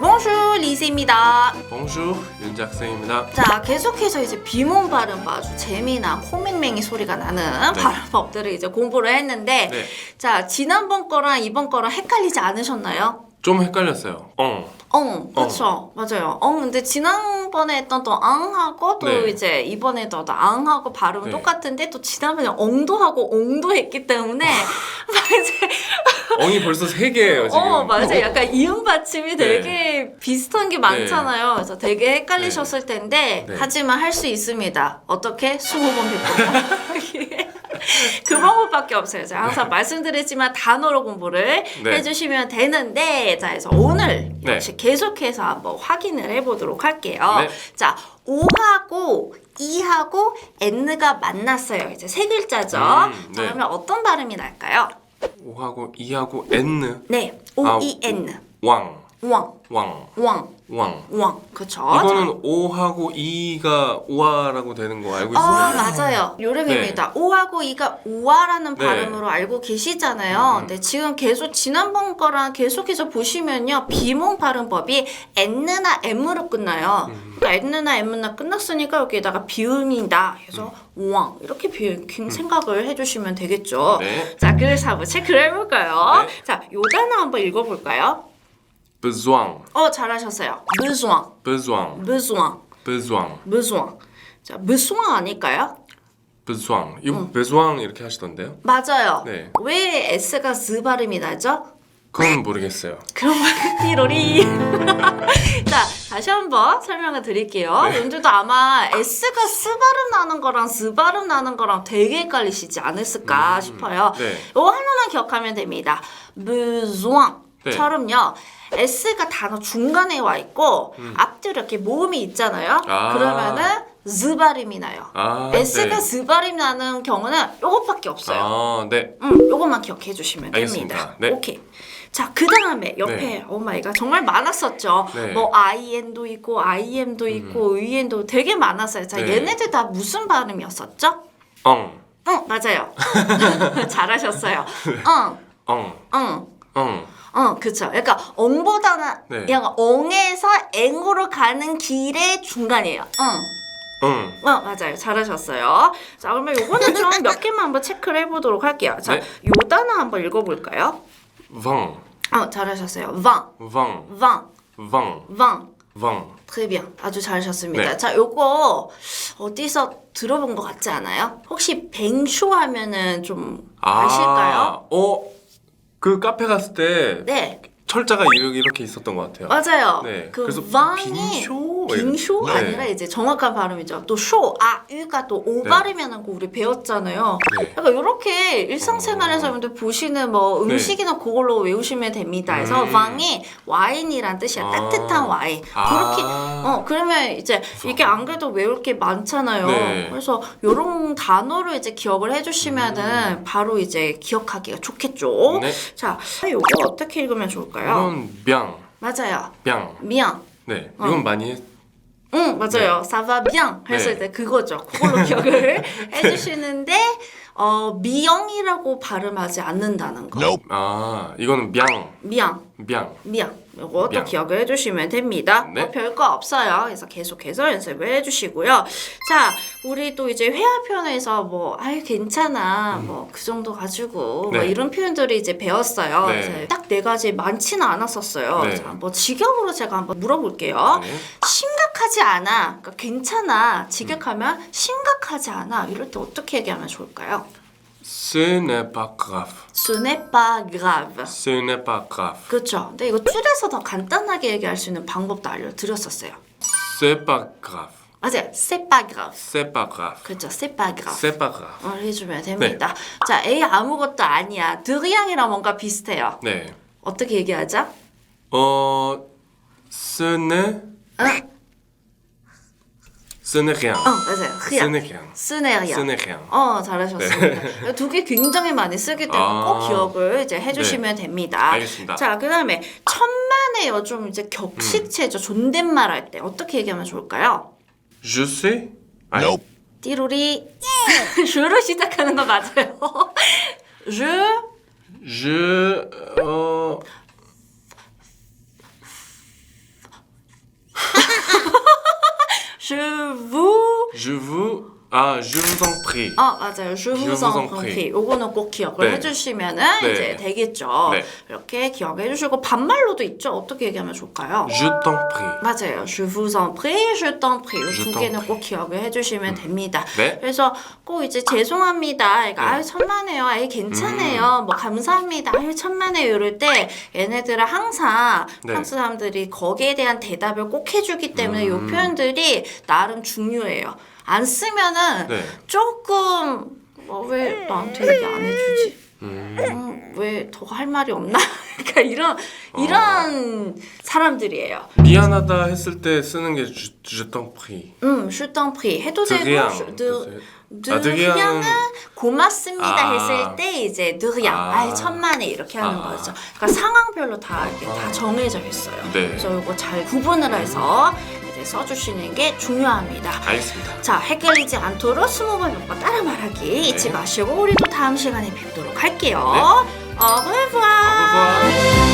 몽슈 리스입니다. 봉슈 윤재 학생입니다. 자, 계속해서 이제 비몽 발음 아주 재미난 코맹맹이 소리가 나는 네. 발음법들을 이제 공부를 했는데 네. 자, 지난번 거랑 이번 거랑 헷갈리지 않으셨나요? 좀 헷갈렸어요. 엉. 엉, 그렇죠, 맞아요. 엉, 근데 지난번에 했던 또 앙하고 또 네. 이제 이번에 또 앙하고 발음 은 네. 똑같은데 또 지난번에 엉도 하고 옹도 했기 때문에 이제 엉이 벌써 세 개예요 지금. 어, 맞아요. 약간 이음 받침이 네. 되게 비슷한 게 많잖아요. 그래서 되게 헷갈리셨을 텐데 네. 하지만 할 수 있습니다. 어떻게? 20번 100번. 그 방법밖에 없어요. 제가 항상 말씀드렸지만 단어로 공부를 네. 해주시면 되는데 자, 그래서 오늘 네. 역시 계속해서 한번 확인을 해보도록 할게요. 네. 자, 오하고 이하고 n가 만났어요. 이제 세 글자죠. 음, 자, 네. 그러면 어떤 발음이 날까요? 오하고 이하고 n 네, O 아, E N. 왕. 왕, 왕. 왕, 왕. 왕. 그쵸? 이거는 오하고 이가 오아라고 되는 거 알고 아, 있어요? 맞아요. 요름입니다. 오하고 이가 오하라는 네. 발음으로 알고 계시잖아요. 음. 근데 지금 계속 지난번 거랑 계속해서 보시면요. 비몽 발음법이 n나 m으로 끝나요. 음. 그러니까 n나 m나 끝났으니까 여기다가 비음이다 해서 왕 이렇게 비, 생각을 해주시면 되겠죠. 음. 네. 자, 그래서 한번 체크를 해볼까요? 네. 자, 요 단어 한번 읽어볼까요? Besoin. 어, 잘하셨어요. besoin, besoin. besoin, besoin. besoin. 자, besoin 아닐까요? besoin. 이거 음. besoin 이렇게 하시던데요? 맞아요. 네. 왜 S가 스 발음이 나죠? 그건 모르겠어요. 그런 띠로리. 자, 다시 한번 설명을 드릴게요. 네. 연주도 아마 S가 스 발음 나는 거랑 스 발음 나는 거랑 되게 헷갈리시지 않았을까 싶어요. 네. 요 하나만 기억하면 됩니다. besoin. 네. 처럼요. S가 단어 중간에 와 있고 앞뒤로 이렇게 모음이 있잖아요. 음. 아. 그러면은 즈 발음이 나요. 아, S가 네. 스 발음이 나는 경우는 요것밖에 없어요. 아, 네. 음, 요것만 기억해 주시면 알겠습니다. 됩니다. 네. 오케이. 자, 그 다음에 옆에 네. 오마이갓 정말 많았었죠. 네. 음. 뭐 IN도 있고 IM도 있고 EN도 되게 많았어요. 자, 네. 얘네들 다 무슨 발음이었었죠? 엉. 응, 맞아요. 잘하셨어요. 네. 응, 엉. 응. 엉. 응, 그쵸. 그러니까 엉보다는 네. 약간 엉에서 앵으로 가는 길의 중간이에요. 응. 응. 어, 맞아요. 잘하셨어요. 자, 그러면 요거는 좀 몇 개만 한번 체크를 해보도록 할게요. 자, 네. 요 단어 한번 읽어볼까요? vent. 어, 잘하셨어요. vent, vent. vent, vent. vent. vent. très bien. 아주 잘하셨습니다. 네. 자, 요거 어디서 들어본 것 같지 않아요? 혹시 뱅쇼 하면은 좀 아실까요? 어, 그 카페 갔을 때 네, 철자가 이렇게, 이렇게 있었던 것 같아요. 맞아요. 네. 그 그래서 방이 빙쇼? 빙쇼 네. 아니라 이제 정확한 발음이죠. 또 쇼, 아, 유가 또오 네. 발음이라는 거 우리 배웠잖아요. 네. 약간 이렇게 일상생활에서 여러분들 보시는 뭐 음식이나 그걸로 외우시면 됩니다. 그래서 음. 방이 와인이란 뜻이야. 아. 따뜻한 와인. 아. 그렇게 어 그러면 이제 이게 안 그래도 외울 게 많잖아요. 네. 그래서 이런 단어를 이제 기억을 해주시면은 바로 이제 기억하기가 좋겠죠. 음. 네. 자, 이거 어떻게 읽으면 좋을까요? 이건 뿅. 맞아요. 뿅. 미안. 네. 어. 이건 많이 했... 응 맞아요. 사바 bien 했을 네. 때 그거죠. 그걸로 기억을 해주시는데 어 미영이라고 발음하지 않는다는 거. 아, 이거는 뿅. 미양 뿅. 미양 이것도 미양. 기억을 해주시면 됩니다. 네. 뭐 별거 없어요. 그래서 계속해서 연습을 해주시고요. 자 우리 또 이제 회화 표현에서 뭐 아유 괜찮아 뭐 그 정도 가지고 뭐 음. 네. 이런 표현들을 이제 배웠어요. 네. 딱 네 가지 많지는 않았었어요. 네. 자, 뭐 직역으로 제가 한번 물어볼게요. 네. 심각하지 않아. 그러니까 괜찮아. 직역하면 심각하지 않아. 이럴 때 어떻게 얘기하면 좋을까요? Ce n'est pas grave. Ce n'est pas grave. Ce n'est pas grave. 그렇죠. 근데 이거 줄여서 더 간단하게 얘기할 수 있는 방법도 알려드렸었어요. C'est pas grave. 맞아요. C'est pas grave. C'est pas grave. 그렇죠. C'est pas grave. C'est pas grave. 어, 해주면 됩니다. 자, A 아무것도 아니야. 드리앙이랑 뭔가 비슷해요. 네. 어떻게 얘기하죠? 어, ce n'est, 응? Ce n'est rien. 어, 맞아요. Ce n'est rien. Ce n'est rien. 어, 잘하셨습니다. 두 개 굉장히 많이 쓰기 때문에 아. 꼭 기억을 이제 해주시면 됩니다. 알겠습니다. 자, 그 다음에 천만에요. 좀 이제 격식체죠. 존댓말 할 때 어떻게 얘기하면 좋을까요? Je sais. 아니. 띠로리. 주로 시작하는 거 맞아요. 주, Je 어 je vous. je vous 아 je vous en prie. 어 맞아요. je vous vous en en prie. prie. 요거는 꼭 기억을 네. 해주시면은 네. 이제 되겠죠. 네. 이렇게 기억해 주시고 반말로도 있죠. 어떻게 얘기하면 좋을까요? Je t'en prie. 맞아요. Je vous en prie, je t'en prie. 이 Je 두 개는. 꼭 기억을 해주시면 됩니다. 네. 그래서 꼭 이제 죄송합니다. 그러니까 네. 아유 천만에요. 아유 괜찮아요. 뭐 감사합니다. 아유 천만에요. 이럴 때 얘네들은 항상 네. 프랑스 사람들이 거기에 대한 대답을 꼭 해주기 때문에 이 음. 표현들이 나름 중요해요. 안 쓰면은 네. 조금 어, 왜 나한테 얘기 안 해주지? 음. 음, 왜더 할 말이 없나? 그러니까 이런 이런 사람들이에요. 미안하다 했을 때 쓰는 게 prie. 음, 슈땅 프리 해도 되고 드리앙. 드 아, 드리앙은 드리앙은 고맙습니다 아. 했을 때 이제 드리앙 아. 아. 이 천만에 이렇게 하는 아. 거죠. 그러니까 상황별로 다 이렇게 다 아. 정해져 있어요. 네. 그래서 이거 잘 구분을 해서 써주시는 게 중요합니다. 알겠습니다. 자, 헷갈리지 않도록 스무 번 몇번 따라 말하기 잊지 네. 마시고 우리 또 다음 시간에 뵙도록 할게요. 네. au au revoir.